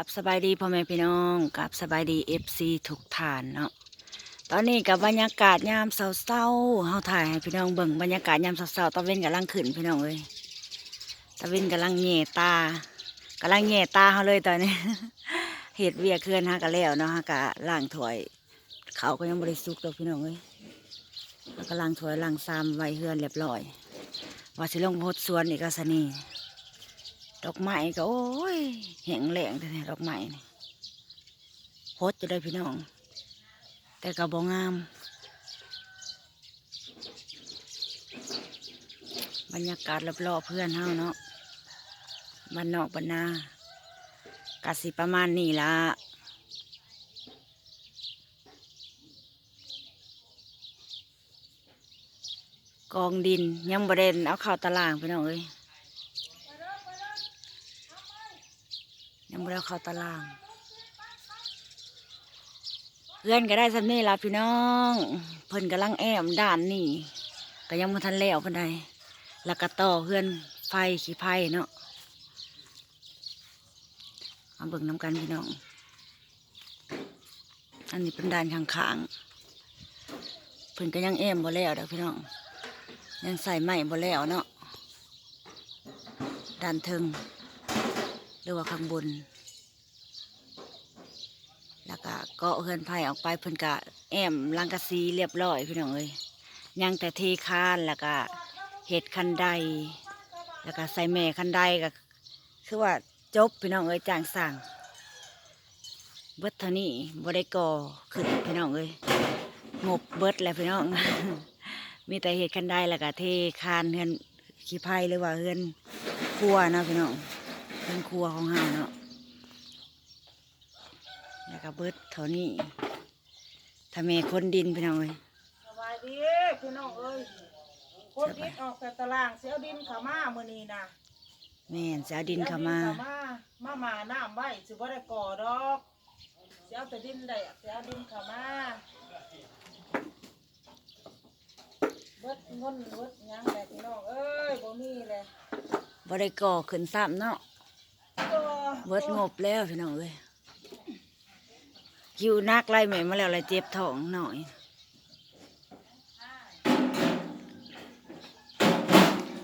กับสบายดีพ่อแม่พี่น้องกับสบายดีเอฟซีทุกท่านเนาะตอนนี้กับบรรยากาศยามเศร้าๆเฮาถ่ายให้พี่น้องเบิ่งบรรยากาศยามเศร้าๆตะเวนกำลังขึ้นพี่น้องเอ้ยตะเวนกำลังแง่ตากำลังแง่ตาเฮาเลยตอนนี้เห็ดเวียเคลื่อนฮะกันแล้วเนาะฮะกะล้างถวยเขาก็ยังบริสุทธิ์ดอกพี่น้องเอ้ยฮะกำลังถวยล้างซามไว้เฮือนเรียบร้อยว่าสิลงโพดสวนอีกก็สนี่ ดอกไม้ก็โอ้ยแห้งแหลงแต่ดอกไม้นี่โพดจะได้พี่น้อง แต่ก็บ่งาม บรรยากาศรอบๆเพื่อนเฮาเนาะบ้านนอกบ้านนากาสิประมาณนี้ละกองดินยังบรเด็นเอาเข้าตารางพี่น้องเอ้ย ยังไม่ได้เข้าตาราง เพื่อนก็ได้สันนี่ละพี่น้อง เพิ่นกำลังแอมด่านนี่ก็ยังไม่ทันแล้วพิ่นใดแล้วก็ต่อเพื่อนไฟขี้ไฟเนาะมาเบิ่งน้ำกันพี่น้อง อันนี้เป็นด่านข้างๆเพิ่นก็ยังแอมบ่แล้วเด้อพี่น้อง ยังใส่ไม้บ่แล้วเนาะด่านเทิง หรือว่าข้างบน แล้วก็เกาะเฮือนไผ่ออกไปเพิ่นกะแอมลังกะซีเรียบร้อยพี่น้องเอ้ยยังแต่เทคานแล้วก็เห็ดคันไดแล้วก็ใส่แม่คันไดก็คือว่าจบพี่น้องเอ้ยจางสั่งเบิดเท่านี้บ่ได้ก่อขึ้นพี่น้องเอ้ยงบเบิดแล้วพี่น้อง มีแต่เห็ดคันไดแล้วก็เทคานเฮือนขี้ไผ่หรือว่าเฮือนครัวนะพี่น้อง เป็นครัวของเฮาเนาะแล้วก็เบิดเท่านี้ถ้าแม่คนดินพี่น้องเอ้ยสบายดีพี่น้องเอ้ยคนดินออกจากตารางเสียดินเขามามื้อนี้นะแม่นจะเอาดินเข้ามาสียดินมามามาน้ำไว้สิบ่ได้ก่อดอกเสียแต่ดินได้เสียดินเขามาเบิดเงินเบิดหยังแหละพี่น้องเอ้ยบ่มีเลยบ่ได้ก่อขึ้นซ้ำเนาะก็ เบิดงบแล้วพี่น้องเอ้ยคิวนักไล่แม่มาแล้วเลยเจ็บท้องหน่อย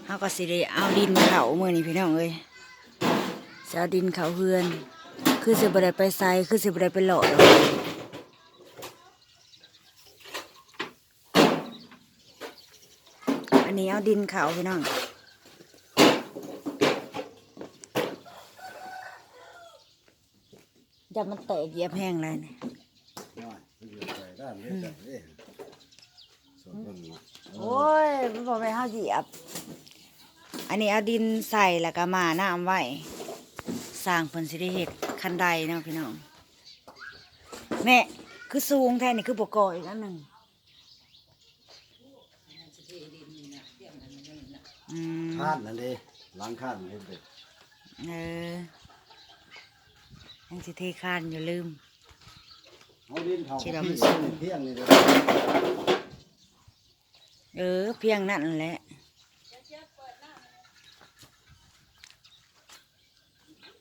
เฮาก็สิได้เอาดินเขาเมื้อนี้พี่น้องเอ้ยสิเอาดินเขาเฮือน คือสิบได้ไปใส่คือสิบได้ไปหล่อดอกอันนี้เอาดินเขาพี่น้อง อย่ามันแตกเหยียบแห้งเลยเนี่ยน้อยมันอยู่ใส่ด้านนี้แต่เด้ส่วนมันน่ะโอ้ยมันบอกไปห้าเหยียบ อันนี้เอาดินใส่แล้วก็มาน้ำไว้สร้างผลสิได้เห็ดคันใดเนาะพี่น้อง แม่คือสูงแท้นี่คือบกออีกอันหนึ่งอืมคาดนั่นเด้ล้างคาดนี่เด็ดเออ ยังสิเทคานอย่าลืม เอาดินเขาคิดว่ามันพี่สูงเพียงนี่เด้อเออ เพียงนั่นแหละ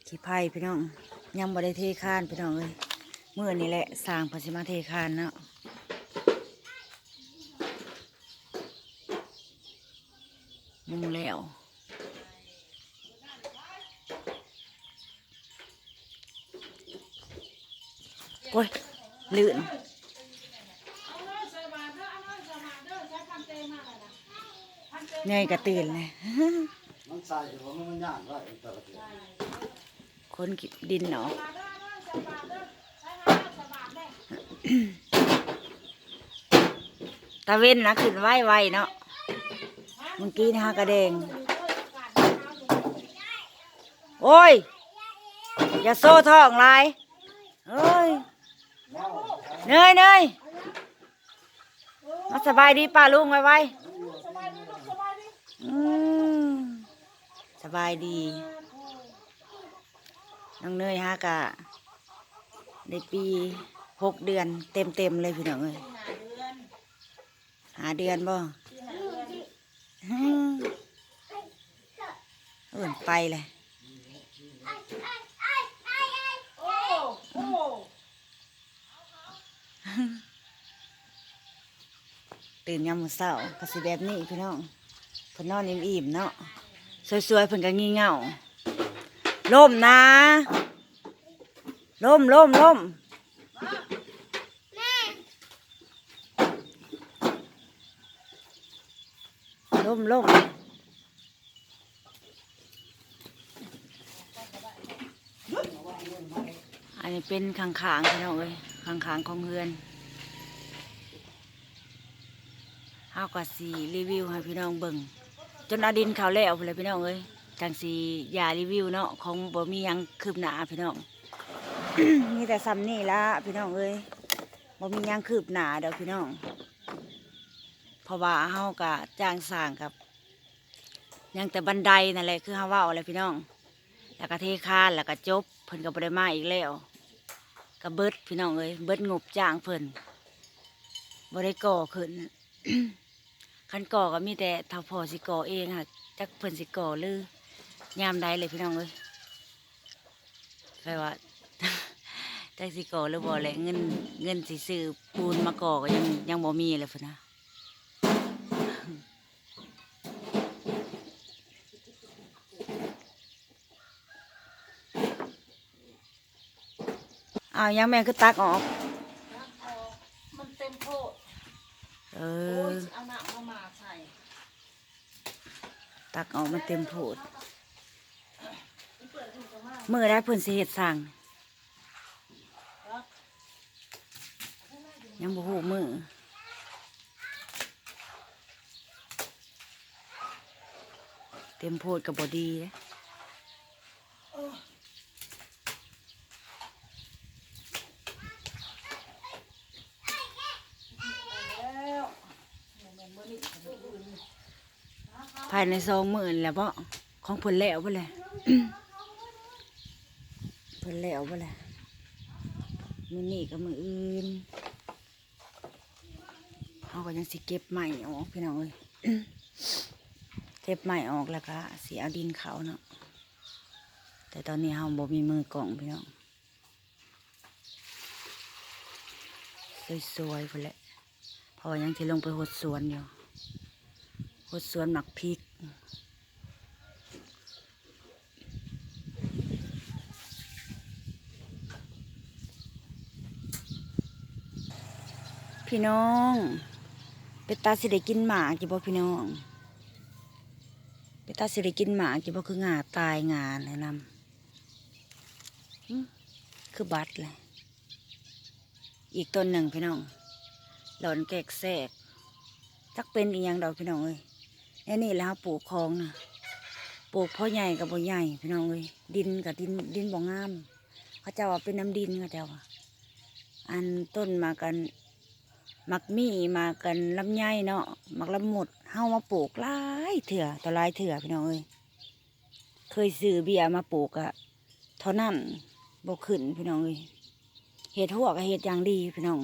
ขี้ไผ่พี่น้องยังบ่ได้เทคานพี่น้องเลยเมื่อนี้แหละสร้างเพนสิมาเทคานเนาะมุงแล้ว โอ้ยลื่นเหนื่อยก็ตื่นเลยมันใส่เพราะมันย่านไว้แต่ละทีคนกินดินเนาะตะเว้นนะขึ้นไหวไวๆเนาะเมื่อกี้นะฮะกระเดง โอ้ย อย่าโซ่ท้องลายเอ้ย เนยเนยมาสบายดีป้าลุงไว้ไว้อืมสบายดี น้องเนยฮะกะในปีหกเดือนเต็มเต็มๆเลยพี่น้องเอ้ยหาเดือนบ่อืมเอิ่นไปเลย โอ้ ตื่นยามมื้อเช้าก็สิแบบนี้พี่น้องเพิ่นนอนอิ่มๆเนาะสวยๆเพิ่นก็งี่เง่าล่มนะล่มล่มล่มล่มล่มอันนี้เป็นขางๆพี่น้องเอ้ยขางๆของเฮือน เฮาก็สิรีวิวให้พี่น้องเบิ่งจนอดินเขาแล้วเลยพี่น้องเอ้ยจังสิอย่ารีวิวเนาะของบ่มีหยังคืบหน้าพี่น้องมีแต่ซ้ำนี่ละพี่น้องเอ้ยบ่มีหยังคืบหน้าเด้อพี่น้องเพราะว่าเฮาก็จ้างสร้างกับ ยังแต่บันไดนั่นแหละคือเฮาว้าแหละพี่น้องแล้วก็เทคานแล้วก็จบเพิ่นก็บ่ได้มาอีกแล้วก็เบิดพี่น้องเอ้ยเบิดงบจ้างเพิ่นบ่ได้ก่อขึ้น คันก่อก็มีแต่ถ้าพอสิก่อเองค่ะจักเพิ่นสิก่อหรือยามใดเลยพี่น้องเอ้ยแปลว่าจักสิก่อหรือบ่แหละเงินเงินสิซื้อปูนมาก่อก็ยังยังบ่มีเลยพุ่นนะอ้าวยังแม่คือตักออกน้ำออกมันเต็มโพดเอโอ้อยสิเอาน้ำเข้ามาใส่ ตักออกมันเต็มโพดเมื่อได้เพิ่นสิเห็ดสั่งยังบ่หูมือเต็มโพดกับบอดีเลยวแม่นบ่นี่บ่อื่น ภายในสองหมื้อนี่แล้วบ่ของเพิ่นแล้วบ่แหละเพิ่นแล้วบ่แหละมื้อนี้ก็มื้ออื่นเฮาก็ยังสิเก็บใหม่ออกพี่น้องเอ้ยเก็บใหม่ออกแล้วก็สิเอาดินเขาเนาะแต่ตอนนี้เฮาบ่มีมือกล่องพี่น้องสวยๆพุ่นแหละเพอยังสิลงไปหดสวนอยู่ หดสวนหมักพริก พี่น้อง เป็ดตาสิได้กินหมากี่บ่พี่น้อง เป็ดตาสิได้กินหมากี่บ่คืองาตายงาแนะนำคือบัดเลย อีกต้นหนึ่งพี่น้อง หลอนแกกแทกจักเป็นอีหยังดอกพี่น้องเอ้ย แน่นี่แหล้วปลูกคลองนะปลูกพ่อใหญ่กับพ่ใหญ่พี่น้องเอ้ยดินกับดินดินบ่งาม เขาเจ้าว่าเป็นน้ำดินเขาเจ้าว่าอันต้นมากันมักมีมากันลำไยเนาะมักลำหมดเฮามาปลูกหลายเถื่อต่อหลายเถื่อพี่น้องเอ้ยเคยซื้อเบียมาปลูกอะเท่านั้นบ่ขึ้นพี่น้องเอ้ยเห็ดหัวกับเห็ดอย่างดีพี่น้อง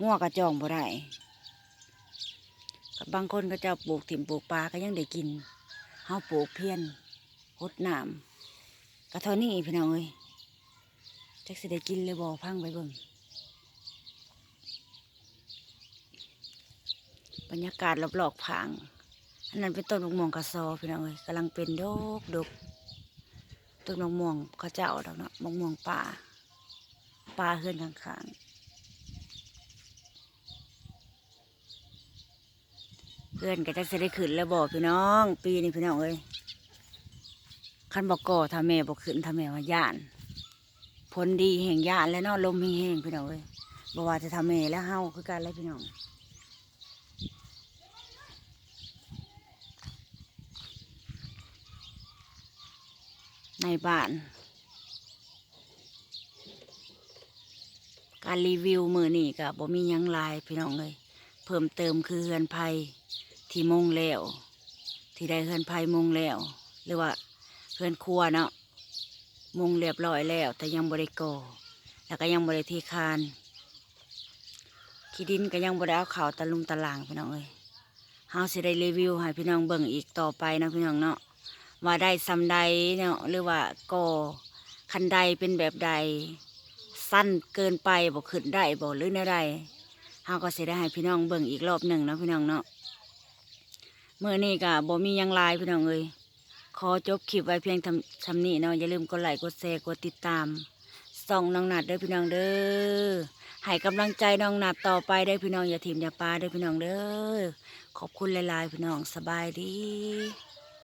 งัวกระจองบ่ได้ บางคนก็จะปลูกถิ่มปลูกปลาก็ยังได้กินเฮาปลูกเพี้ยนหดน้ำก็เท่านี้พี่น้องเอ้ยจักสิได้กินเลยบ่พังไปเบิ่งบรรยากาศรอบๆผาง อันนั้นเป็นต้นมะม่วงกระซอพี่น้องเอ้ยกำลังเป็นดกดกต้นมะม่วงเขาเจ้าดอกเนาะมะม่วงป่าป่าเฮือนข้างๆ เพื่อนก็จะสได้ขึ้นแล้วบอกพี่น้อง ปีนี้พี่น้องเอ้ยคันบอกก่อทำแม่บอกขึ้นทำแม่ว่าย่านผลดีแห่งย่านแล้วเนาลมแห้งพี่น้องเอ้ยบอกว่าจะทำแม่แล้วเฮาคือกันเลยพี่น้องในบ้าน การรีวิวมือนี่กับบ่มียังลายพี่น้องเลย เพิ่มเติมคือเฮือนไผ่ ที่มงแล้ว ที่ได้เฮือนไผ่มงแล้ว หรือว่าเฮือนครัวเนาะมงเรียบร้อยแล้ว แต่ยังบริโกแล้วก็ยังบริทีคานขี้ดินก็ยังบริเอาเขาตะลุมตะลางพี่น้องเอ้ยเฮาสิได้รีวิวให้พี่น้องเบิ่งอีกต่อไปนะพี่น้องเนาะว่าได้ซำใดเนาะหรือว่าก่อคันใดเป็นแบบใด สั้นเกินไปบ่ขึ้นได้บ่หรือแนวใดเฮาก็สิได้ให้พี่น้องเบิ่งอีกรอบหนึ่งนะพี่น้องเนาะ มื่อนี้ก็บ่มียังลายพี่น้องเอ้ยขอจบคลิปไว้เพียงทำทำนี้เนาะอย่าลืมกดไลค์กดแชร์กดติดตามส่องน้องนัดเด้อพี่น้องเด้อให้กำลังใจน้องนัดต่อไปได้พี่น้องอย่าทิมอย่าปาได้พี่น้องเด้อขอบคุณหลายๆพี่น้องสบายดี